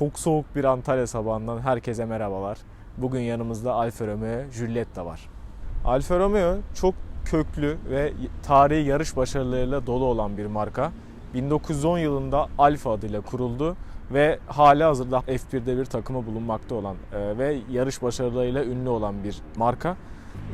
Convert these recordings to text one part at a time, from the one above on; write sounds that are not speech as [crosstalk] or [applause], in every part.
Çok soğuk bir Antalya sabahından herkese merhabalar. Bugün yanımızda Alfa Romeo Giulietta var. Alfa Romeo çok köklü ve tarihi yarış başarılarıyla dolu olan bir marka. 1910 yılında Alfa adıyla kuruldu ve hali hazırda F1'de bir takımı bulunmakta olan e, ve yarış başarılarıyla ünlü olan bir marka.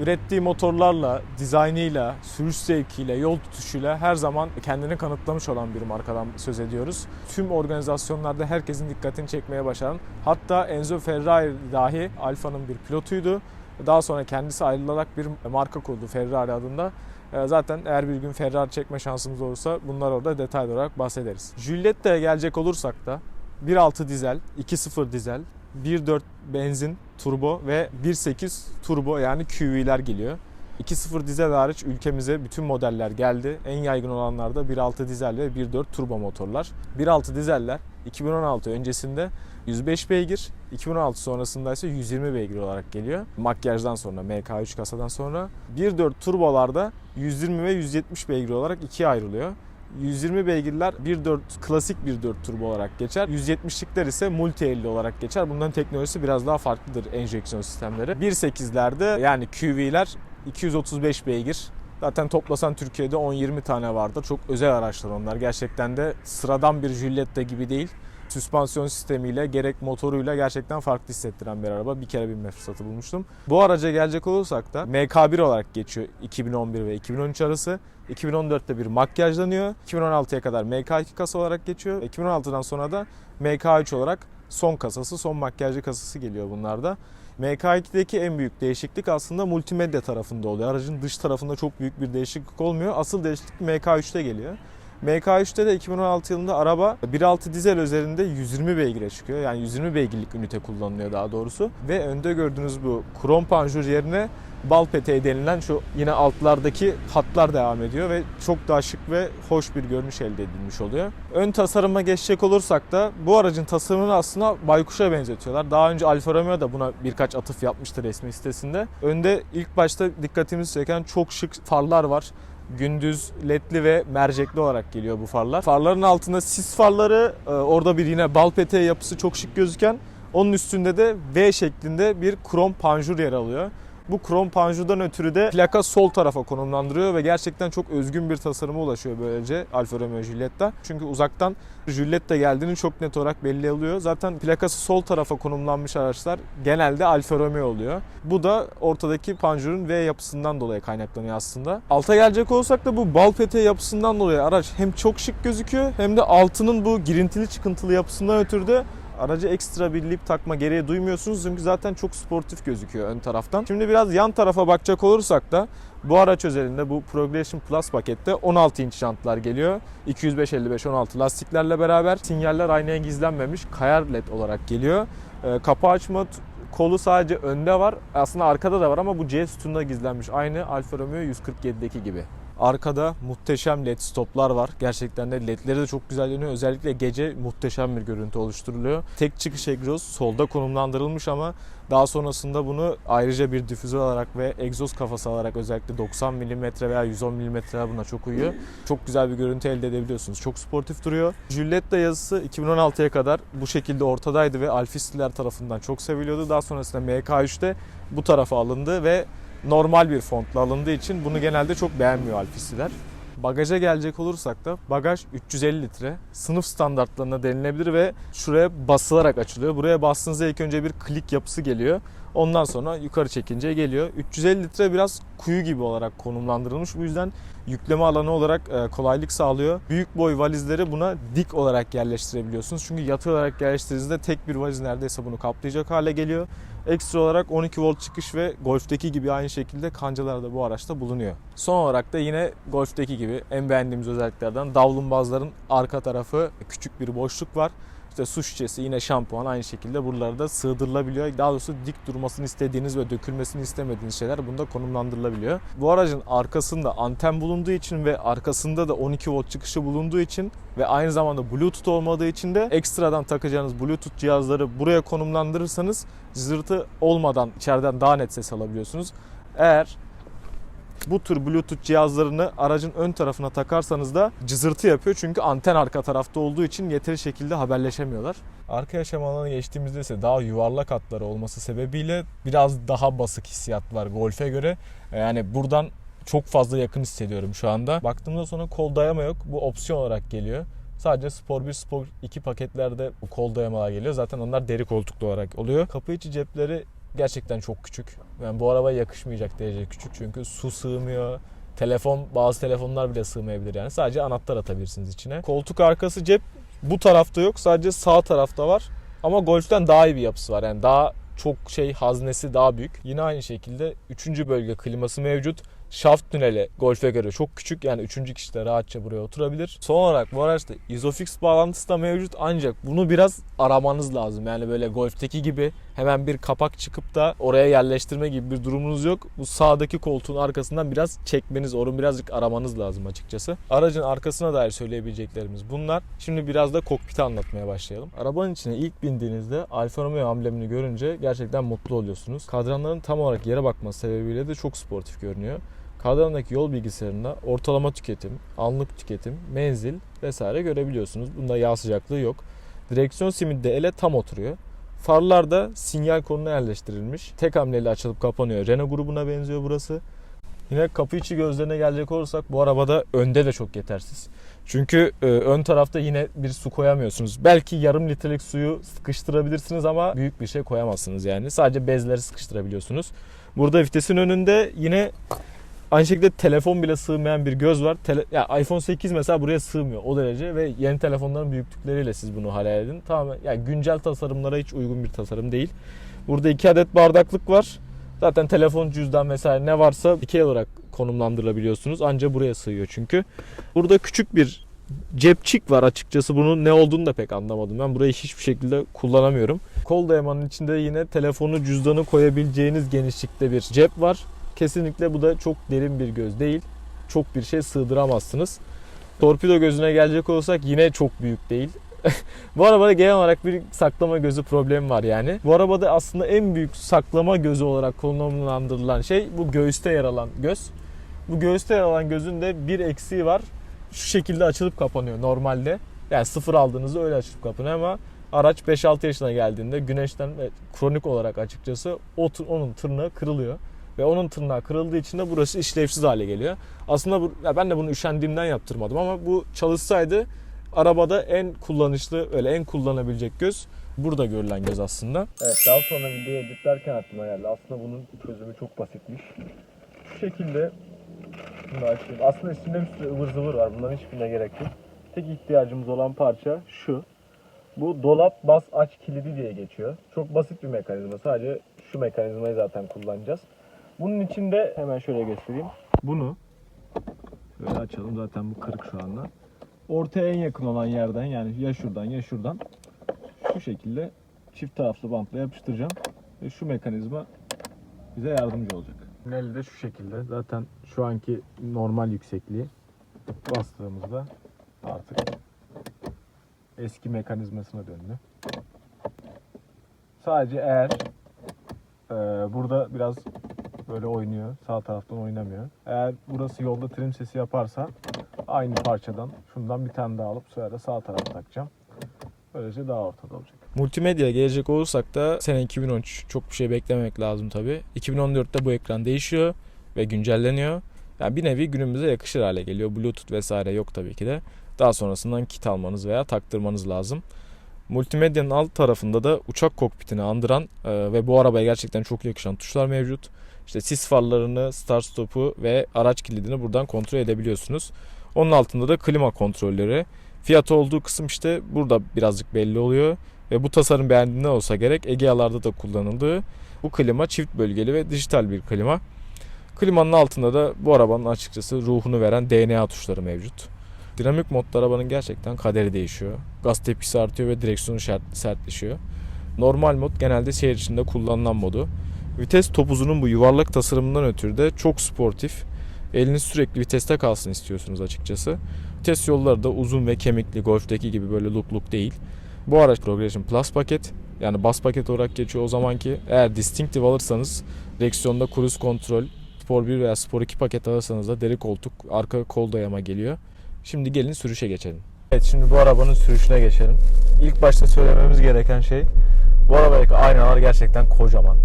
Ürettiği motorlarla, dizaynıyla, sürüş zevkiyle, yol tutuşuyla her zaman kendini kanıtlamış olan bir markadan söz ediyoruz. Tüm organizasyonlarda herkesin dikkatini çekmeye başaran, hatta Enzo Ferrari dahi Alfa'nın bir pilotuydu. Daha sonra kendisi ayrılarak bir marka kurdu Ferrari adında. Ee, Zaten eğer bir gün Ferrari çekme şansımız olursa bunlar orada detaylı olarak bahsederiz. Giulietta'ya gelecek olursak da 1.6 dizel, 2.0 dizel, 1.4 benzin turbo ve 1.8 turbo yani QV'ler geliyor. 2.0 dizel hariç ülkemize bütün modeller geldi. En yaygın olanlar da 1.6 dizel ve 1.4 turbo motorlar. 1.6 dizeller 2016 öncesinde 105 beygir, 2016 sonrasında ise 120 beygir olarak geliyor. Makyajdan sonra, MK3 kasadan sonra. 1.4 turbolarda 120 ve 170 beygir olarak ikiye ayrılıyor. 120 beygirler 1.4 klasik 1.4 turbo olarak geçer. 170'likler ise multi 50 olarak geçer. Bunların teknolojisi biraz daha farklıdır enjeksiyon sistemleri. 1.8'lerde yani QV'ler 235 beygir. Zaten toplasan Türkiye'de 10-20 tane vardır. Çok özel araçlar onlar. Gerçekten de sıradan bir Giulietta gibi değil. Süspansiyon sistemiyle gerek motoruyla gerçekten farklı hissettiren bir araba. Bir kere binme fırsatı bulmuştum. Bu araca gelecek olursak da MK1 olarak geçiyor 2011 ve 2013 arası. 2014'te bir makyajlanıyor. 2016'ya kadar MK2 kasa olarak geçiyor. 2016'dan sonra da MK3 olarak son kasası, son makyajlı kasası geliyor bunlarda. MK2'deki en büyük değişiklik aslında multimedya tarafında oluyor. Aracın dış tarafında çok büyük bir değişiklik olmuyor. Asıl değişiklik MK3'te geliyor. MK3'te de 2016 yılında araba 1.6 dizel üzerinde 120 beygire çıkıyor. Yani 120 beygirlik ünite kullanılıyor daha doğrusu. Ve önde gördüğünüz bu krom panjur yerine bal peteği denilen şu yine altlardaki hatlar devam ediyor ve çok daha şık ve hoş bir görünüş elde edilmiş oluyor. Ön tasarıma geçecek olursak da bu aracın tasarımını aslında baykuşa benzetiyorlar. Daha önce Alfa Romeo da buna birkaç atıf yapmıştı resmi sitesinde. Önde ilk başta dikkatimizi çeken çok şık farlar var gündüz ledli ve mercekli olarak geliyor bu farlar. Farların altında sis farları, e, orada bir yine bal yapısı çok şık gözüken onun üstünde de V şeklinde bir krom panjur yer alıyor. Bu krom panjurdan ötürü de plaka sol tarafa konumlandırıyor ve gerçekten çok özgün bir tasarıma ulaşıyor böylece Alfa Romeo Giulietta. Çünkü uzaktan Giulietta geldiğini çok net olarak belli oluyor. Zaten plakası sol tarafa konumlanmış araçlar genelde Alfa Romeo oluyor. Bu da ortadaki panjurun V yapısından dolayı kaynaklanıyor aslında. Alta gelecek olsak da bu bal peteği yapısından dolayı araç hem çok şık gözüküyor hem de altının bu girintili çıkıntılı yapısından ötürü de aracı ekstra bir lip takma gereği duymuyorsunuz çünkü zaten çok sportif gözüküyor ön taraftan. Şimdi biraz yan tarafa bakacak olursak da bu araç özelinde bu Progression Plus pakette 16 inç jantlar geliyor. 205-55-16 lastiklerle beraber sinyaller aynaya gizlenmemiş kayar led olarak geliyor. Ee, Kapı açma kolu sadece önde var. Aslında arkada da var ama bu C sütununda gizlenmiş. Aynı Alfa Romeo 147'deki gibi. Arkada muhteşem led stoplar var. Gerçekten de ledleri de çok güzel yanıyor. Özellikle gece muhteşem bir görüntü oluşturuluyor. Tek çıkış egzoz solda konumlandırılmış ama daha sonrasında bunu ayrıca bir difüzör olarak ve egzoz kafası alarak özellikle 90 mm veya 110 mm buna çok uyuyor. Çok güzel bir görüntü elde edebiliyorsunuz. Çok sportif duruyor. Giulietta yazısı 2016'ya kadar bu şekilde ortadaydı ve Alfistiler tarafından çok seviliyordu. Daha sonrasında MK3'te bu tarafa alındı ve normal bir fontla alındığı için bunu genelde çok beğenmiyor Alfistiler. Bagaja gelecek olursak da bagaj 350 litre. Sınıf standartlarına denilebilir ve şuraya basılarak açılıyor. Buraya bastığınızda ilk önce bir klik yapısı geliyor. Ondan sonra yukarı çekince geliyor. 350 litre biraz kuyu gibi olarak konumlandırılmış. Bu yüzden yükleme alanı olarak e, kolaylık sağlıyor. Büyük boy valizleri buna dik olarak yerleştirebiliyorsunuz. Çünkü yatay olarak yerleştirdiğinizde tek bir valiz neredeyse bunu kaplayacak hale geliyor. Ekstra olarak 12 volt çıkış ve Golf'teki gibi aynı şekilde kancalar da bu araçta bulunuyor. Son olarak da yine Golf'teki gibi en beğendiğimiz özelliklerden davlumbazların arka tarafı küçük bir boşluk var. İşte su şişesi yine şampuan aynı şekilde buralara da sığdırılabiliyor. Daha doğrusu dik durmasını istediğiniz ve dökülmesini istemediğiniz şeyler bunda konumlandırılabiliyor. Bu aracın arkasında anten bulunduğu için ve arkasında da 12 volt çıkışı bulunduğu için ve aynı zamanda Bluetooth olmadığı için de ekstradan takacağınız Bluetooth cihazları buraya konumlandırırsanız zırtı olmadan içeriden daha net ses alabiliyorsunuz. Eğer Bu tür Bluetooth cihazlarını aracın ön tarafına takarsanız da cızırtı yapıyor. Çünkü anten arka tarafta olduğu için yeteri şekilde haberleşemiyorlar. Arka yaşam alanına geçtiğimizde ise daha yuvarlak hatları olması sebebiyle biraz daha basık hissiyat var Golf'e göre. Yani buradan çok fazla yakın hissediyorum şu anda. Baktığımda sonra kol dayama yok. Bu opsiyon olarak geliyor. Sadece Spor 1, Spor 2 paketlerde kol dayamalar geliyor. Zaten onlar deri koltuklu olarak oluyor. Kapı içi cepleri gerçekten çok küçük. Yani bu arabaya yakışmayacak derece küçük. Çünkü su sığmıyor. Telefon, bazı telefonlar bile sığmayabilir yani. Sadece anahtar atabilirsiniz içine. Koltuk arkası cep bu tarafta yok. Sadece sağ tarafta var. Ama Golf'ten daha iyi bir yapısı var. Yani daha çok şey haznesi daha büyük. Yine aynı şekilde 3. bölge kliması mevcut. Şaft tüneli Golf'e göre çok küçük yani 3. kişi de rahatça buraya oturabilir. Son olarak bu araçta Isofix bağlantısı da mevcut ancak bunu biraz aramanız lazım. Yani böyle Golf'teki gibi hemen bir kapak çıkıp da oraya yerleştirme gibi bir durumunuz yok. Bu sağdaki koltuğun arkasından biraz çekmeniz, onu birazcık aramanız lazım açıkçası. Aracın arkasına dair söyleyebileceklerimiz bunlar. Şimdi biraz da kokpiti anlatmaya başlayalım. Arabanın içine ilk bindiğinizde Alfa Romeo amblemini görünce gerçekten mutlu oluyorsunuz. Kadranların tam olarak yere bakması sebebiyle de çok sportif görünüyor. Kadrandaki yol bilgisayarında ortalama tüketim, anlık tüketim, menzil vesaire görebiliyorsunuz. Bunda yağ sıcaklığı yok. Direksiyon simidi de ele tam oturuyor. Farlar da sinyal konuna yerleştirilmiş. Tek hamleyle açılıp kapanıyor. Renault grubuna benziyor burası. Yine kapı içi gözlerine gelecek olursak bu arabada önde de çok yetersiz. Çünkü e, ön tarafta yine bir su koyamıyorsunuz. Belki yarım litrelik suyu sıkıştırabilirsiniz ama büyük bir şey koyamazsınız yani. Sadece bezleri sıkıştırabiliyorsunuz. Burada vitesin önünde yine Aynı şekilde telefon bile sığmayan bir göz var. Tele, ya iPhone 8 mesela buraya sığmıyor o derece ve yeni telefonların büyüklükleriyle siz bunu hayal edin. Tamamen yani güncel tasarımlara hiç uygun bir tasarım değil. Burada iki adet bardaklık var. Zaten telefon, cüzdan vesaire ne varsa dikey olarak konumlandırabiliyorsunuz. Anca buraya sığıyor çünkü. Burada küçük bir cepçik var açıkçası bunun ne olduğunu da pek anlamadım. Ben burayı hiçbir şekilde kullanamıyorum. Kol dayamanın içinde yine telefonu, cüzdanı koyabileceğiniz genişlikte bir cep var. Kesinlikle bu da çok derin bir göz değil. Çok bir şey sığdıramazsınız. Torpido gözüne gelecek olursak yine çok büyük değil. [laughs] bu arabada genel olarak bir saklama gözü problemi var yani. Bu arabada aslında en büyük saklama gözü olarak konumlandırılan şey bu göğüste yer alan göz. Bu göğüste yer alan gözün de bir eksiği var. Şu şekilde açılıp kapanıyor normalde. Yani sıfır aldığınızda öyle açılıp kapanıyor ama araç 5-6 yaşına geldiğinde güneşten ve kronik olarak açıkçası onun tırnağı kırılıyor ve onun tırnağı kırıldığı için de burası işlevsiz hale geliyor. Aslında bu, ya ben de bunu üşendiğimden yaptırmadım ama bu çalışsaydı arabada en kullanışlı, öyle en kullanabilecek göz burada görülen göz aslında. Evet daha sonra videoyu editlerken aklıma geldi. Aslında bunun çözümü çok basitmiş. Şu şekilde bunu açayım. Aslında üstünde bir sürü ıvır zıvır var. Bunların hiçbirine gerek yok. Tek ihtiyacımız olan parça şu. Bu dolap bas aç kilidi diye geçiyor. Çok basit bir mekanizma. Sadece şu mekanizmayı zaten kullanacağız. Bunun içinde hemen şöyle göstereyim. Bunu böyle açalım. Zaten bu kırık şu anda. Ortaya en yakın olan yerden yani ya şuradan ya şuradan şu şekilde çift taraflı bantla yapıştıracağım. Ve şu mekanizma bize yardımcı olacak. Tüneli de şu şekilde. Zaten şu anki normal yüksekliği bastığımızda artık eski mekanizmasına döndü. Sadece eğer e, burada biraz böyle oynuyor. Sağ taraftan oynamıyor. Eğer burası yolda trim sesi yaparsa aynı parçadan şundan bir tane daha alıp sonra sağ tarafa takacağım. Böylece daha ortada olacak. Multimedya gelecek olursak da sene 2013 çok bir şey beklememek lazım tabi. 2014'te bu ekran değişiyor ve güncelleniyor. Yani bir nevi günümüze yakışır hale geliyor. Bluetooth vesaire yok tabii ki de. Daha sonrasından kit almanız veya taktırmanız lazım. Multimedyanın alt tarafında da uçak kokpitini andıran e, ve bu arabaya gerçekten çok yakışan tuşlar mevcut. İşte sis farlarını, start stop'u ve araç kilidini buradan kontrol edebiliyorsunuz. Onun altında da klima kontrolleri. Fiyatı olduğu kısım işte burada birazcık belli oluyor. Ve bu tasarım beğendiğinde olsa gerek Egea'larda da kullanıldığı bu klima çift bölgeli ve dijital bir klima. Klimanın altında da bu arabanın açıkçası ruhunu veren DNA tuşları mevcut. Dinamik modda arabanın gerçekten kaderi değişiyor. Gaz tepkisi artıyor ve direksiyonu sertleşiyor. Normal mod genelde şehir içinde kullanılan modu. Vites topuzunun bu yuvarlak tasarımından ötürü de çok sportif. Eliniz sürekli viteste kalsın istiyorsunuz açıkçası. Vites yolları da uzun ve kemikli Golf'teki gibi böyle look look değil. Bu araç Progression Plus paket yani bas paket olarak geçiyor o zamanki eğer Distinctive alırsanız direksiyonda cruise kontrol, Spor 1 veya Spor 2 paket alırsanız da deri koltuk, arka kol dayama geliyor. Şimdi gelin sürüşe geçelim. Evet şimdi bu arabanın sürüşüne geçelim. İlk başta söylememiz gereken şey bu arabadaki aynalar gerçekten kocaman.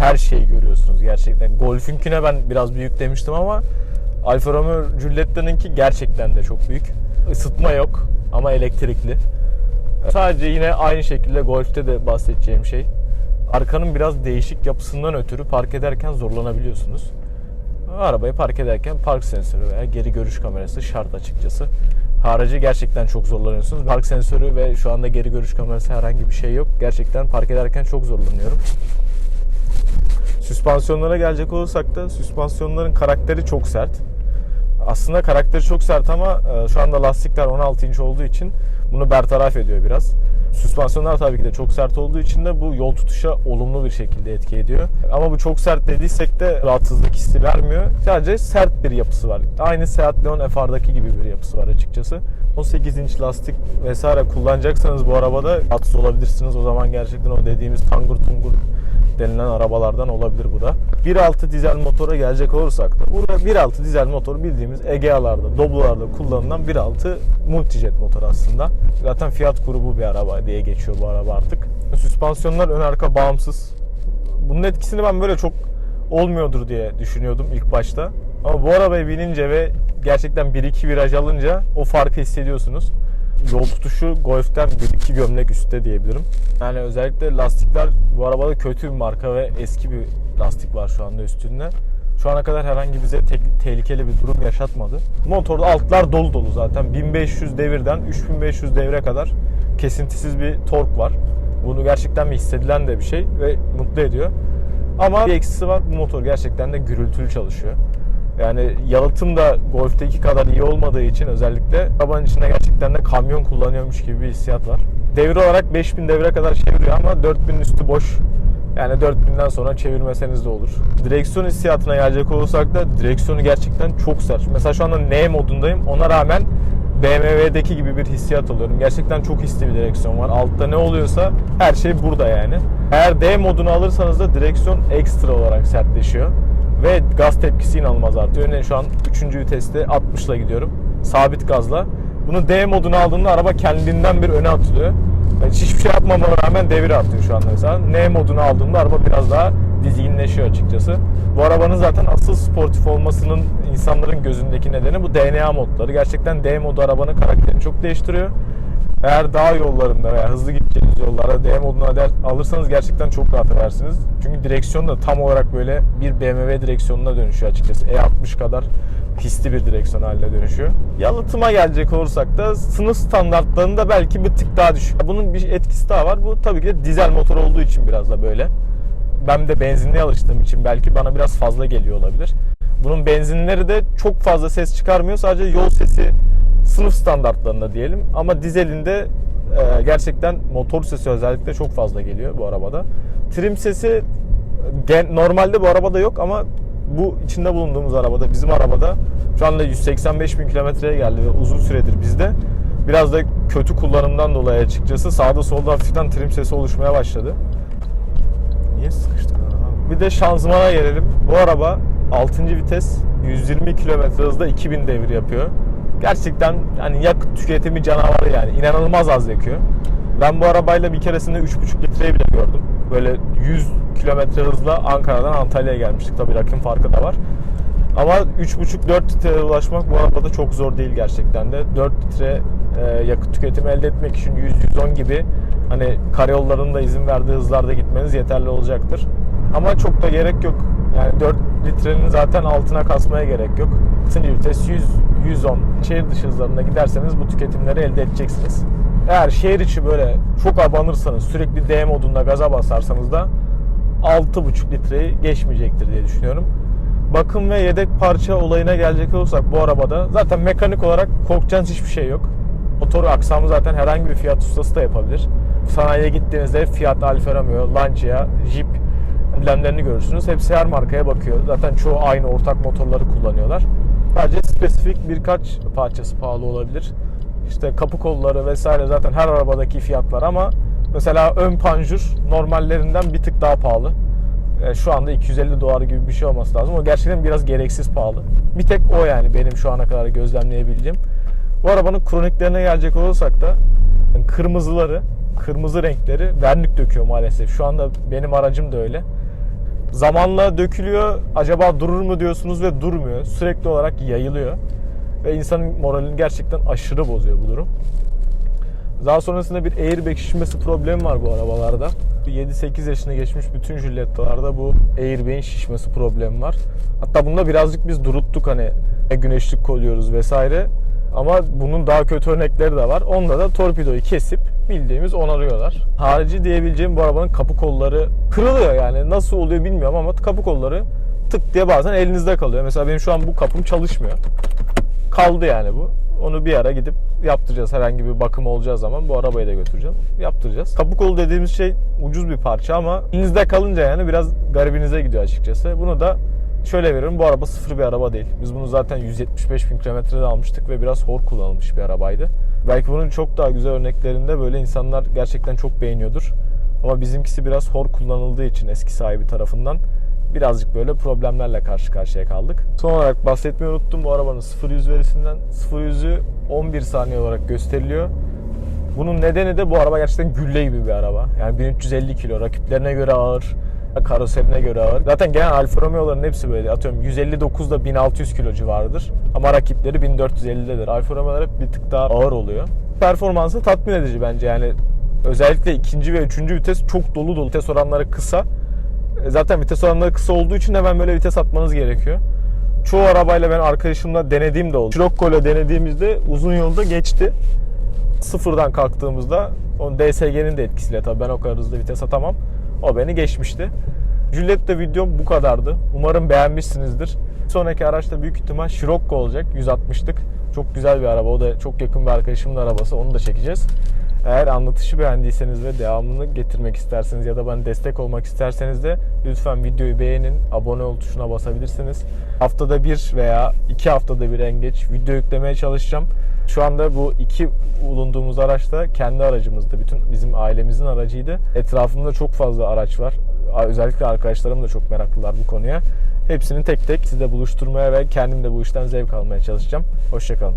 Her şeyi görüyorsunuz gerçekten. Golf'ünküne ben biraz büyük demiştim ama Alfa Romeo Giulietta'nınki gerçekten de çok büyük. Isıtma yok ama elektrikli. Sadece yine aynı şekilde Golf'te de bahsedeceğim şey. Arkanın biraz değişik yapısından ötürü park ederken zorlanabiliyorsunuz. Arabayı park ederken park sensörü veya geri görüş kamerası şart açıkçası. Harici gerçekten çok zorlanıyorsunuz. Park sensörü ve şu anda geri görüş kamerası herhangi bir şey yok. Gerçekten park ederken çok zorlanıyorum. Süspansiyonlara gelecek olursak da süspansiyonların karakteri çok sert. Aslında karakteri çok sert ama e, şu anda lastikler 16 inç olduğu için bunu bertaraf ediyor biraz. Süspansiyonlar tabii ki de çok sert olduğu için de bu yol tutuşa olumlu bir şekilde etki ediyor. Ama bu çok sert dediysek de rahatsızlık hissi vermiyor. Sadece sert bir yapısı var. Aynı Seat Leon FR'daki gibi bir yapısı var açıkçası. 18 inç lastik vesaire kullanacaksanız bu arabada rahatsız olabilirsiniz. O zaman gerçekten o dediğimiz tangur tungur denilen arabalardan olabilir bu da. 1.6 dizel motora gelecek olursak da burada 1.6 dizel motor bildiğimiz Egea'larda, Doblo'larda kullanılan 1.6 multijet motor aslında. Zaten Fiat grubu bir araba diye geçiyor bu araba artık. Süspansiyonlar ön arka bağımsız. Bunun etkisini ben böyle çok olmuyordur diye düşünüyordum ilk başta. Ama bu arabaya binince ve gerçekten 1-2 viraj alınca o farkı hissediyorsunuz yol tutuşu Golf'ten 1-2 gömlek üstte diyebilirim. Yani özellikle lastikler bu arabada kötü bir marka ve eski bir lastik var şu anda üstünde. Şu ana kadar herhangi bize te- tehlikeli bir durum yaşatmadı. Motorda altlar dolu dolu zaten. 1500 devirden 3500 devre kadar kesintisiz bir tork var. Bunu gerçekten bir hissedilen de bir şey ve mutlu ediyor. Ama bir eksisi var. Bu motor gerçekten de gürültülü çalışıyor. Yani yalıtım da Golf'teki kadar iyi olmadığı için özellikle arabanın içinde gerçekten de kamyon kullanıyormuş gibi bir hissiyat var. Devir olarak 5000 devre kadar çeviriyor ama 4000 üstü boş. Yani 4000'den sonra çevirmeseniz de olur. Direksiyon hissiyatına gelecek olursak da direksiyonu gerçekten çok sert. Mesela şu anda N modundayım. Ona rağmen BMW'deki gibi bir hissiyat alıyorum. Gerçekten çok hisli bir direksiyon var. Altta ne oluyorsa her şey burada yani. Eğer D modunu alırsanız da direksiyon ekstra olarak sertleşiyor ve gaz tepkisi inanılmaz artıyor. Örneğin şu an 3. viteste 60 ile gidiyorum. Sabit gazla. Bunu D moduna aldığında araba kendinden bir öne atılıyor. Ben hiçbir şey yapmama rağmen devir artıyor şu anda mesela. N modunu aldığımda araba biraz daha dizginleşiyor açıkçası. Bu arabanın zaten asıl sportif olmasının insanların gözündeki nedeni bu DNA modları. Gerçekten D modu arabanın karakterini çok değiştiriyor. Eğer dağ yollarında veya hızlı gideceğiniz yollarda D modunu alırsanız gerçekten çok rahat edersiniz. Çünkü direksiyon da tam olarak böyle bir BMW direksiyonuna dönüşüyor açıkçası. E60 kadar hisli bir direksiyon haline dönüşüyor. Yalıtıma gelecek olursak da sınıf standartlarında belki bir tık daha düşük. Bunun bir etkisi daha var. Bu tabii ki de dizel motor olduğu için biraz da böyle. Ben de benzinliğe alıştığım için belki bana biraz fazla geliyor olabilir. Bunun benzinleri de çok fazla ses çıkarmıyor. Sadece yol sesi sınıf standartlarında diyelim. Ama dizelinde e, gerçekten motor sesi özellikle çok fazla geliyor bu arabada. Trim sesi gen, normalde bu arabada yok ama bu içinde bulunduğumuz arabada, bizim arabada şu anda 185 bin kilometreye geldi ve uzun süredir bizde. Biraz da kötü kullanımdan dolayı açıkçası sağda solda hafiften trim sesi oluşmaya başladı. Niye sıkıştık araba? Bir de şanzımana gelelim. Bu araba 6. vites 120 km hızda 2000 devir yapıyor gerçekten hani yakıt tüketimi canavarı yani inanılmaz az yakıyor. Ben bu arabayla bir keresinde 3,5 litreyi bile gördüm. Böyle 100 kilometre hızla Ankara'dan Antalya'ya gelmiştik. Tabii rakım farkı da var. Ama 3,5-4 litreye ulaşmak bu arabada çok zor değil gerçekten de. 4 litre e, yakıt tüketimi elde etmek için 100-110 gibi hani karayollarının da izin verdiği hızlarda gitmeniz yeterli olacaktır. Ama çok da gerek yok. Yani 4 litrenin zaten altına kasmaya gerek yok. 6. vites 100 110 şehir dışı hızlarında giderseniz bu tüketimleri elde edeceksiniz. Eğer şehir içi böyle çok abanırsanız sürekli D modunda gaza basarsanız da 6,5 litreyi geçmeyecektir diye düşünüyorum. Bakım ve yedek parça olayına gelecek olursak bu arabada zaten mekanik olarak korkacağınız hiçbir şey yok. Motor aksamı zaten herhangi bir Fiat ustası da yapabilir. Sanayiye gittiğinizde Fiat Alfa Romeo, Lancia, Jeep amblemlerini görürsünüz. Hepsi her markaya bakıyor. Zaten çoğu aynı ortak motorları kullanıyorlar. Sadece spesifik birkaç parçası pahalı olabilir. İşte kapı kolları vesaire zaten her arabadaki fiyatlar ama mesela ön panjur normallerinden bir tık daha pahalı. e, şu anda 250 dolar gibi bir şey olması lazım. O gerçekten biraz gereksiz pahalı. Bir tek o yani benim şu ana kadar gözlemleyebildiğim. Bu arabanın kroniklerine gelecek olursak da kırmızıları, kırmızı renkleri vernik döküyor maalesef. Şu anda benim aracım da öyle. Zamanla dökülüyor. Acaba durur mu diyorsunuz ve durmuyor. Sürekli olarak yayılıyor. Ve insanın moralini gerçekten aşırı bozuyor bu durum. Daha sonrasında bir airbag şişmesi problemi var bu arabalarda. 7-8 yaşını geçmiş bütün Jilletta'larda bu airbag'in şişmesi problemi var. Hatta bunda birazcık biz duruttuk hani güneşlik koyuyoruz vesaire. Ama bunun daha kötü örnekleri de var. Onda da torpidoyu kesip bildiğimiz onarıyorlar. Harici diyebileceğim bu arabanın kapı kolları kırılıyor yani. Nasıl oluyor bilmiyorum ama kapı kolları tık diye bazen elinizde kalıyor. Mesela benim şu an bu kapım çalışmıyor. Kaldı yani bu. Onu bir ara gidip yaptıracağız. Herhangi bir bakım olacağı zaman bu arabayı da götüreceğim. Yaptıracağız. Kapı kolu dediğimiz şey ucuz bir parça ama elinizde kalınca yani biraz garibinize gidiyor açıkçası. Bunu da şöyle veriyorum. Bu araba sıfır bir araba değil. Biz bunu zaten 175 bin kilometrede almıştık ve biraz hor kullanılmış bir arabaydı. Belki bunun çok daha güzel örneklerinde böyle insanlar gerçekten çok beğeniyordur. Ama bizimkisi biraz hor kullanıldığı için eski sahibi tarafından birazcık böyle problemlerle karşı karşıya kaldık. Son olarak bahsetmeyi unuttum bu arabanın 0-100 verisinden. 0-100'ü 11 saniye olarak gösteriliyor. Bunun nedeni de bu araba gerçekten gülle gibi bir araba. Yani 1350 kilo rakiplerine göre ağır, karoserine göre ağır. Zaten genel Alfa Romeo'ların hepsi böyle. Atıyorum 159'da 1600 kilo civarıdır. Ama rakipleri 1450'dedir. Alfa Romeo'lar hep bir tık daha ağır oluyor. Performansı tatmin edici bence yani. Özellikle ikinci ve üçüncü vites çok dolu dolu. Vites oranları kısa. E, Zaten vites oranları kısa olduğu için hemen böyle vites atmanız gerekiyor. Çoğu arabayla ben arkadaşımla denediğim de oldu. Scirocco ile denediğimizde uzun yolda geçti. Sıfırdan kalktığımızda onun DSG'nin de etkisiyle tabii ben o kadar hızlı vites atamam. O beni geçmişti. Juliet'te videom bu kadardı. Umarım beğenmişsinizdir. Sonraki araçta büyük ihtimal Scirocco olacak. 160'lık. Çok güzel bir araba. O da çok yakın bir arkadaşımın arabası. Onu da çekeceğiz. Eğer anlatışı beğendiyseniz ve devamını getirmek isterseniz ya da bana destek olmak isterseniz de lütfen videoyu beğenin, abone ol tuşuna basabilirsiniz. Haftada bir veya iki haftada bir en geç video yüklemeye çalışacağım. Şu anda bu iki bulunduğumuz araçta kendi aracımızdı. Bütün bizim ailemizin aracıydı. Etrafımda çok fazla araç var. Özellikle arkadaşlarım da çok meraklılar bu konuya. Hepsini tek tek size buluşturmaya ve kendim de bu işten zevk almaya çalışacağım. Hoşçakalın.